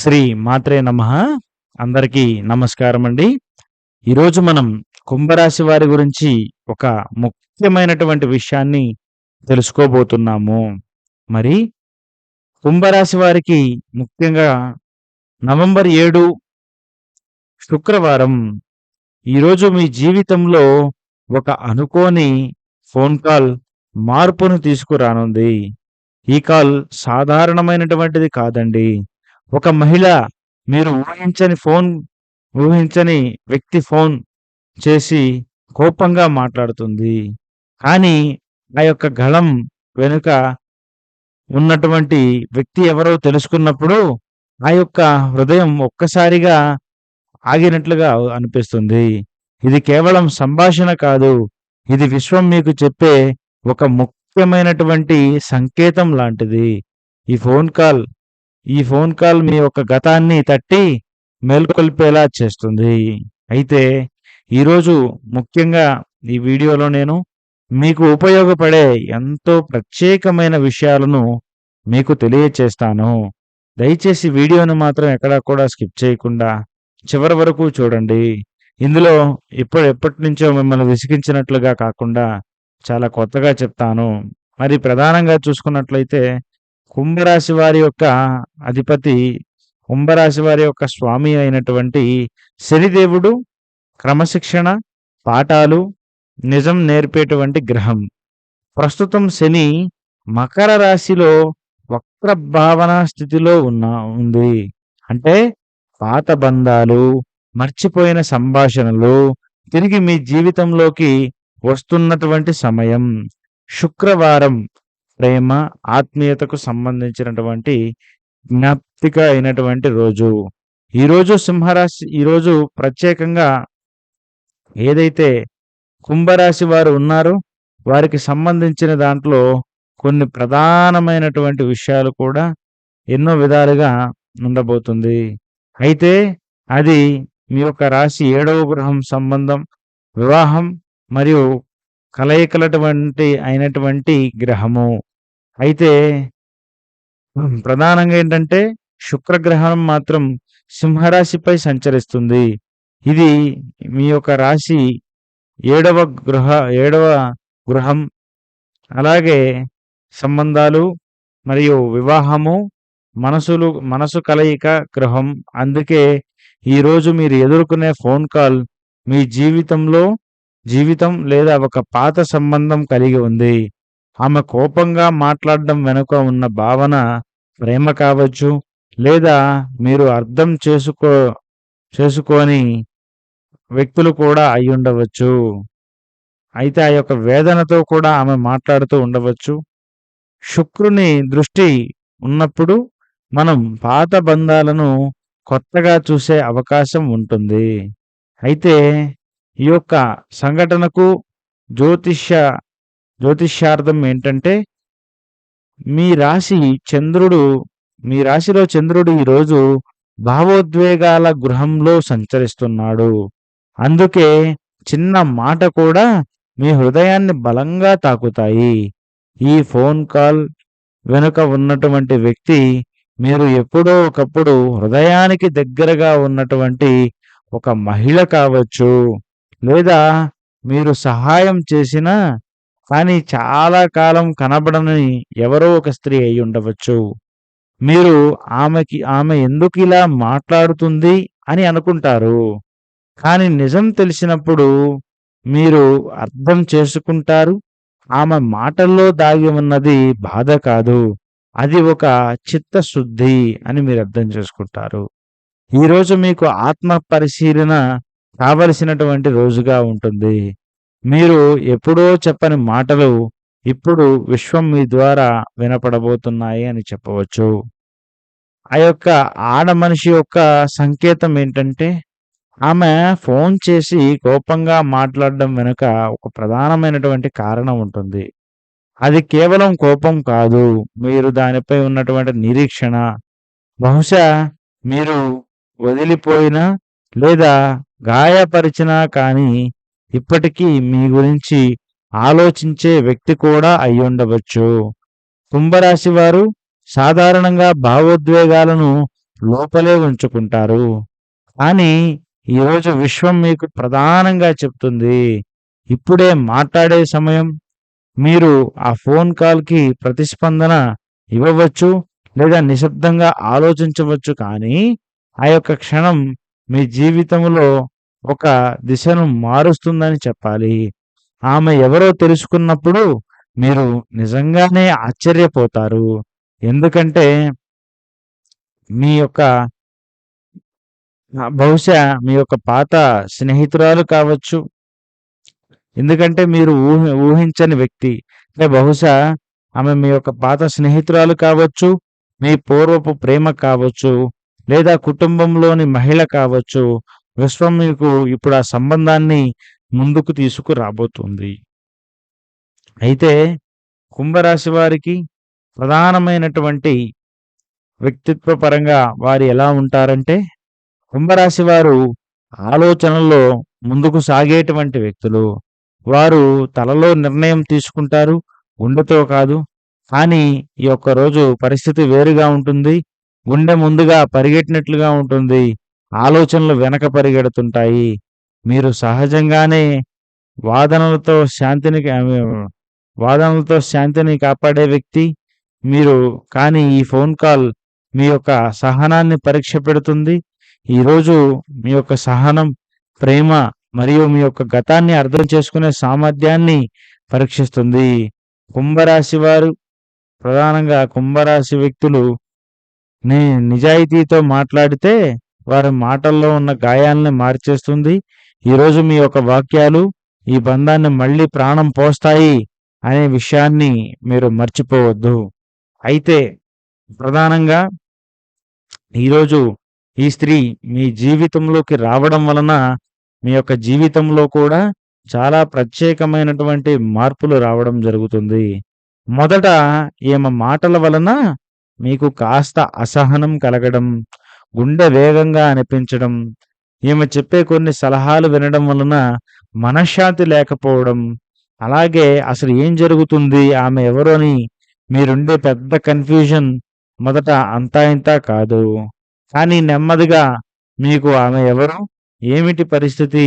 శ్రీ మాత్రే నమ. అందరికీ నమస్కారం అండి ఈరోజు మనం కుంభరాశి వారి గురించి ఒక ముఖ్యమైనటువంటి విషయాన్ని తెలుసుకోబోతున్నాము. మరి కుంభరాశి వారికి ముఖ్యంగా నవంబర్ ఏడు శుక్రవారం ఈరోజు మీ జీవితంలో ఒక అనుకోని ఫోన్ కాల్ మార్పును తీసుకురానుంది. ఈ కాల్ సాధారణమైనటువంటిది కాదండి. ఒక మహిళ మీరు ఊహించని ఫోన్ ఊహించని వ్యక్తి ఫోన్ చేసి కోపంగా మాట్లాడుతుంది. కానీ ఆ యొక్క గళం వెనుక ఉన్నటువంటి వ్యక్తి ఎవరో తెలుసుకున్నప్పుడు ఆ యొక్క హృదయం ఒక్కసారిగా ఆగినట్లుగా అనిపిస్తుంది. ఇది కేవలం సంభాషణ కాదు. ఇది విశ్వం మీకు చెప్పే ఒక ముఖ్యమైనటువంటి సంకేతం లాంటిది. ఈ ఫోన్ కాల్ ఈ ఫోన్ కాల్ మీ యొక్క గతాన్ని తట్టి మేల్కొల్పేలా చేస్తుంది. అయితే ఈరోజు ముఖ్యంగా ఈ వీడియోలో నేను మీకు ఉపయోగపడే ఎంతో ప్రత్యేకమైన విషయాలను మీకు తెలియచేస్తాను. దయచేసి వీడియోను మాత్రం ఎక్కడా కూడా స్కిప్ చేయకుండా చివరి వరకు చూడండి. ఇందులో ఇప్పుడు ఎప్పటి నుంచో మిమ్మల్ని విసిగించినట్లుగా కాకుండా చాలా కొత్తగా చెప్తాను. మరి ప్రధానంగా చూసుకున్నట్లయితే కుంభరాశి వారి యొక్క అధిపతి కుంభరాశి వారి యొక్క స్వామి అయినటువంటి శనిదేవుడు క్రమశిక్షణ పాఠాలు నిజం నేర్పేటువంటి గ్రహం. ప్రస్తుతం శని మకర రాశిలో వక్ర భావన స్థితిలో ఉన్న ఉంది. అంటే పాత బంధాలు మర్చిపోయిన సంభాషణలు తిరిగి మీ జీవితంలోకి వస్తున్నటువంటి సమయం. శుక్రవారం ప్రేమ ఆత్మీయతకు సంబంధించినటువంటి జ్ఞాప్తిక అయినటువంటి రోజు. ఈరోజు సింహరాశి ఈరోజు ప్రత్యేకంగా ఏదైతే కుంభరాశి వారు ఉన్నారో వారికి సంబంధించిన దాంట్లో కొన్ని ప్రధానమైనటువంటి విషయాలు కూడా ఎన్నో విధాలుగా ఉండబోతుంది. అయితే అది మీ యొక్క రాశి ఏడవ గృహం సంబంధం వివాహం మరియు కలయికలటువంటి అయినటువంటి గ్రహము. అయితే ప్రధానంగా ఏంటంటే శుక్రగ్రహణం మాత్రం సింహరాశిపై సంచరిస్తుంది. ఇది మీ యొక్క రాశి ఏడవ గృహ ఏడవ గృహం. అలాగే సంబంధాలు మరియు వివాహము మనసులు మనసు కలయిక గృహం. అందుకే ఈరోజు మీరు ఎదుర్కొనే ఫోన్ కాల్ మీ జీవితంలో జీవితం లేదా ఒక పాత సంబంధం కలిగి ఉంది. ఆమె కోపంగా మాట్లాడడం వెనుక ఉన్న భావన ప్రేమ కావచ్చు లేదా మీరు అర్థం చేసుకో చేసుకోని వ్యక్తులు కూడా అయి ఉండవచ్చు. అయితే ఆ యొక్క వేదనతో కూడా ఆమె మాట్లాడుతూ ఉండవచ్చు. శుక్రుని దృష్టి ఉన్నప్పుడు మనం పాత బంధాలను కొత్తగా చూసే అవకాశం ఉంటుంది. అయితే ఈ యొక్క సంఘటనకు జ్యోతిష్య జ్యోతిష్యార్థం ఏంటంటే మీ రాశి చంద్రుడు మీ రాశిలో చంద్రుడు ఈరోజు భావోద్వేగాల గృహంలో సంచరిస్తున్నాడు. అందుకే చిన్న మాట కూడా మీ హృదయాన్ని బలంగా తాకుతాయి. ఈ ఫోన్ కాల్ వెనుక ఉన్నటువంటి వ్యక్తి మీరు ఎప్పుడో ఒకప్పుడు హృదయానికి దగ్గరగా ఉన్నటువంటి ఒక మహిళ కావచ్చు. లేదా మీరు సహాయం చేసినా కానీ చాలా కాలం కనబడని ఎవరో ఒక స్త్రీ అయి ఉండవచ్చు. మీరు ఆమెకి ఆమె ఎందుకు ఇలా మాట్లాడుతుంది అని అనుకుంటారు. కానీ నిజం తెలిసినప్పుడు మీరు అర్థం చేసుకుంటారు. ఆమె మాటల్లో దాగి ఉన్నది బాధ కాదు. అది ఒక చిత్తశుద్ధి అని మీరు అర్థం చేసుకుంటారు. ఈరోజు మీకు ఆత్మ పరిశీలన కావలసినటువంటి రోజుగా ఉంటుంది. మీరు ఎప్పుడో చెప్పని మాటలు ఇప్పుడు విశ్వం మీ ద్వారా వినపడబోతున్నాయి అని చెప్పవచ్చు. ఆ యొక్క ఆడ మనిషి యొక్క సంకేతం ఏంటంటే ఆమె ఫోన్ చేసి కోపంగా మాట్లాడడం వెనుక ఒక ప్రధానమైనటువంటి కారణం ఉంటుంది. అది కేవలం కోపం కాదు. మీరు దానిపై ఉన్నటువంటి నిరీక్షణ. బహుశా మీరు వదిలిపోయిన లేదా గాయపరిచినా కానీ ఇప్పటికీ మీ గురించి ఆలోచించే వ్యక్తి కూడా అయ్యుండవచ్చు కుంభరాశి వారు సాధారణంగా భావోద్వేగాలను లోపలే ఉంచుకుంటారు. కానీ ఈరోజు విశ్వం మీకు ప్రధానంగా చెప్తుంది. ఇప్పుడే మాట్లాడే సమయం. మీరు ఆ ఫోన్ కాల్‌కి ప్రతిస్పందన ఇవ్వవచ్చు. లేదా నిశ్శబ్దంగా ఆలోచించవచ్చు. కానీ ఆ యొక్క క్షణం మీ జీవితంలో ఒక దిశను మారుస్తుందని చెప్పాలి. ఆమె ఎవరో తెలుసుకున్నప్పుడు మీరు నిజంగానే ఆశ్చర్యపోతారు. ఎందుకంటే మీ యొక్క బహుశా మీ యొక్క పాత స్నేహితురాలు కావచ్చు. ఎందుకంటే మీరు ఊహి ఊహించని వ్యక్తి. అంటే బహుశా ఆమె మీ యొక్క పాత స్నేహితురాలు కావచ్చు. మీ పూర్వపు ప్రేమ కావచ్చు. లేదా కుటుంబంలోని మహిళ కావచ్చు. విశ్వం మీకు ఇప్పుడు ఆ సంబంధాన్ని ముందుకు తీసుకురాబోతుంది. అయితే కుంభరాశి వారికి ప్రధానమైనటువంటి వ్యక్తిత్వ పరంగా వారు ఎలా ఉంటారంటే, కుంభరాశి వారు ఆలోచనల్లో ముందుకు సాగేటువంటి వ్యక్తులు. వారు తలలో నిర్ణయం తీసుకుంటారు. గుండెతో కాదు. కానీ ఈ యొక్క రోజు పరిస్థితి వేరుగా ఉంటుంది. గుండె ముందుగా పరిగెట్టినట్లుగా ఉంటుంది. ఆలోచనలు వెనక పరిగెడుతుంటాయి. మీరు సహజంగానే వాదనలతో శాంతిని వాదనలతో శాంతిని కాపాడే వ్యక్తి. మీరు కానీ ఈ ఫోన్ కాల్ మీ యొక్క సహనాన్ని పరీక్ష పెడుతుంది. ఈరోజు మీ యొక్క సహనం, ప్రేమ మరియు మీ యొక్క గతాన్ని అర్థం చేసుకునే సామర్థ్యాన్ని పరీక్షిస్తుంది. కుంభరాశి వారు ప్రధానంగా కుంభరాశి వ్యక్తులు నే నిజాయితీతో మాట్లాడితే వారి మాటల్లో ఉన్న గాయాల్ని మార్చేస్తుంది. ఈరోజు మీ యొక్క వాక్యాలు ఈ బంధాన్ని మళ్ళీ ప్రాణం పోస్తాయి అనే విషయాన్ని మీరు మర్చిపోవద్దు. అయితే ప్రధానంగా ఈరోజు ఈ స్త్రీ మీ జీవితంలోకి రావడం వలన మీ యొక్క జీవితంలో కూడా చాలా ప్రత్యేకమైనటువంటి మార్పులు రావడం జరుగుతుంది. మొదట ఈమె మాటల వలన మీకు కాస్త అసహనం కలగడం, గుండె వేగంగా అనిపించడం, ఈమె చెప్పే కొన్ని సలహాలు వినడం వలన మనశ్శాంతి లేకపోవడం, అలాగే అసలు ఏం జరుగుతుంది? ఆమె ఎవరు అని మీరుండే పెద్ద కన్‌ఫ్యూజన్ మొదట అంతా ఇంతా కాదు. కానీ నెమ్మదిగా మీకు ఆమె ఎవరు? ఏమిటి పరిస్థితి?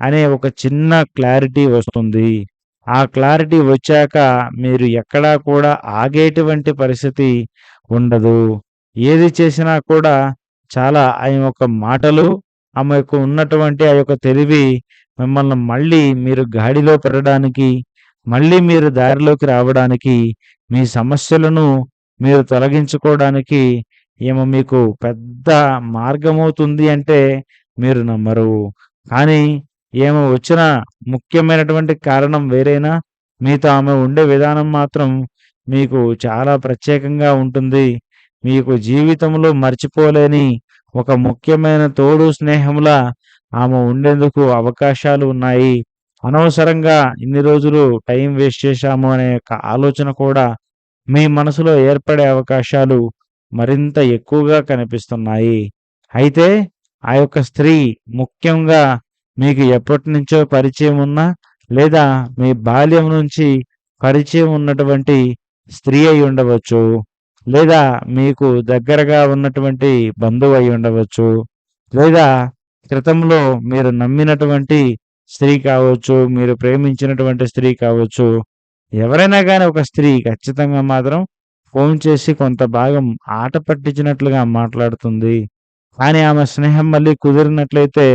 అనే ఒక చిన్న క్లారిటీ వస్తుంది. ఆ క్లారిటీ వచ్చాక మీరు ఎక్కడా కూడా ఆగేటువంటి పరిస్థితి ఉండదు. ఏది చేసినా కూడా చాలా ఆ యొక్క మాటలు, ఆమె యొక్క ఉన్నటువంటి ఆ యొక్క తెలివి మిమ్మల్ని మళ్ళీ మీరు గాడిలో పెరగడానికి మళ్ళీ మీరు దారిలోకి రావడానికి, మీ సమస్యలను మీరు తొలగించుకోవడానికి ఈమె మీకు పెద్ద మార్గమవుతుంది అంటే మీరు నమ్మరు. కానీ ఈమె వచ్చిన ముఖ్యమైనటువంటి కారణం వేరైనా మీతో ఆమె ఉండే విధానం మాత్రం మీకు చాలా ప్రత్యేకంగా ఉంటుంది. మీకు జీవితంలో మర్చిపోలేని ఒక ముఖ్యమైన తోడు స్నేహంలా ఆమె ఉండేందుకు అవకాశాలు ఉన్నాయి. అనవసరంగా ఇన్ని రోజులు టైం వేస్ట్ చేశాము అనే యొక్క ఆలోచన కూడా మీ మనసులో ఏర్పడే అవకాశాలు మరింత ఎక్కువగా కనిపిస్తున్నాయి. అయితే ఆ యొక్క స్త్రీ ముఖ్యంగా మీకు ఎప్పటి నుంచో పరిచయం ఉన్నా లేదా మీ బాల్యం నుంచి పరిచయం ఉన్నటువంటి స్త్రీ అయి ఉండవచ్చు. లేదా మీకు దగ్గరగా ఉన్నటువంటి బంధువు అయి ఉండవచ్చు. లేదా క్రితంలో మీరు నమ్మినటువంటి స్త్రీ కావచ్చు. మీరు ప్రేమించినటువంటి స్త్రీ కావచ్చు. ఎవరైనా కానీ ఒక స్త్రీ ఖచ్చితంగా మాత్రం ఫోన్ చేసి కొంత భాగం ఆట పట్టించినట్లుగా మాట్లాడుతుంది. కానీ ఆమె స్నేహం మళ్ళీ కుదిరినట్లయితే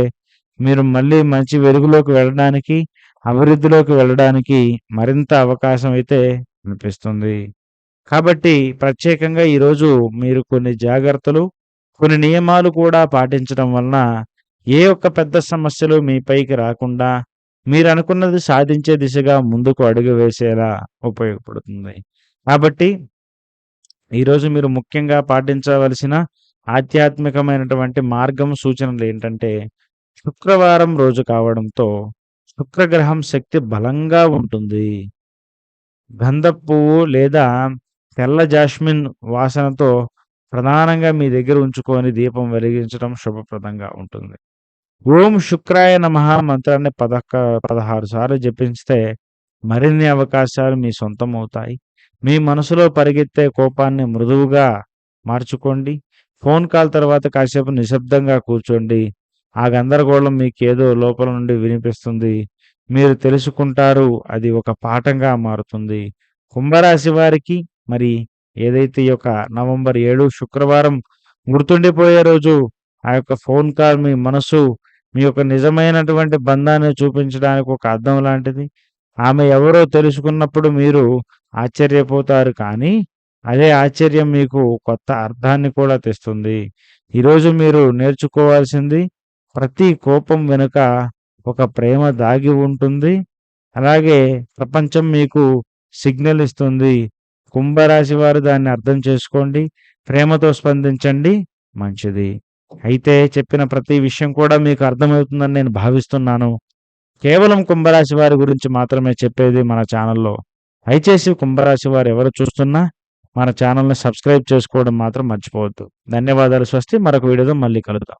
మీరు మళ్ళీ మంచి వెలుగులోకి వెళ్ళడానికి, అభివృద్ధిలోకి వెళ్ళడానికి మరింత అవకాశం అయితే కనిపిస్తుంది. కాబట్టి ప్రత్యేకంగా ఈరోజు మీరు కొన్ని జాగ్రత్తలు, కొన్ని నియమాలు కూడా పాటించడం వలన ఏ ఒక్క పెద్ద సమస్యలు మీ పైకి రాకుండా మీరనుకున్నది సాధించే దిశగా ముందుకు అడుగు వేసేలా ఉపయోగపడుతుంది. కాబట్టి ఈరోజు మీరు ముఖ్యంగా పాటించవలసిన ఆధ్యాత్మికమైనటువంటి మార్గం సూచనలు ఏంటంటే శుక్రవారం రోజు కావడంతో శుక్రగ్రహం శక్తి బలంగా ఉంటుంది. గంధ పువ్వు లేదా తెల్ల జాస్మిన్ వాసనతో ప్రధానంగా మీ దగ్గర ఉంచుకొని దీపం వెలిగించడం శుభప్రదంగా ఉంటుంది. ఓం శుక్రాయ నమ మంత్రాన్ని పదక 16 సార్లు జపించితే మరిన్ని అవకాశాలు మీ సొంతమవుతాయి. మీ మనసులో పరిగెత్తే కోపాన్ని మృదువుగా మార్చుకోండి. ఫోన్ కాల్ తర్వాత కాసేపు నిశ్శబ్దంగా కూర్చోండి. ఆ గందరగోళం మీకేదో లోపల నుండి వినిపిస్తుంది. మీరు తెలుసుకుంటారు. అది ఒక పాఠంగా మారుతుంది. కుంభరాశి వారికి మరి ఏదైతే ఈ యొక్క నవంబర్ ఏడు శుక్రవారం గుర్తుండిపోయే రోజు ఆ యొక్క ఫోన్ కాల్ మీ మనసు మీ యొక్క నిజమైనటువంటి బంధాన్ని చూపించడానికి ఒక అర్థం లాంటిది. ఆమె ఎవరో తెలుసుకున్నప్పుడు మీరు ఆశ్చర్యపోతారు కానీ, అదే ఆశ్చర్యం మీకు కొత్త అర్థాన్ని కూడా తెస్తుంది. ఈరోజు మీరు నేర్చుకోవాల్సింది ప్రతి కోపం వెనుక ఒక ప్రేమ దాగి ఉంటుంది. అలాగే ప్రపంచం మీకు సిగ్నల్ ఇస్తుంది. కుంభరాశి వారు దాన్ని అర్థం చేసుకోండి. ప్రేమతో స్పందించండి. మంచిది. అయితే చెప్పిన ప్రతి విషయం కూడా మీకు అర్థమవుతుందని నేను భావిస్తున్నాను. కేవలం కుంభరాశి వారి గురించి మాత్రమే చెప్పేది మన ఛానల్‌లో. దయచేసి కుంభరాశి వారు ఎవరు చూస్తున్నా మన ఛానల్‌ని సబ్స్క్రైబ్ చేసుకోవడం మాత్రం మర్చిపోవద్దు. ధన్యవాదాలు. స్వస్తి. మరొక వీడియోతో మళ్ళీ కలుద్దాం.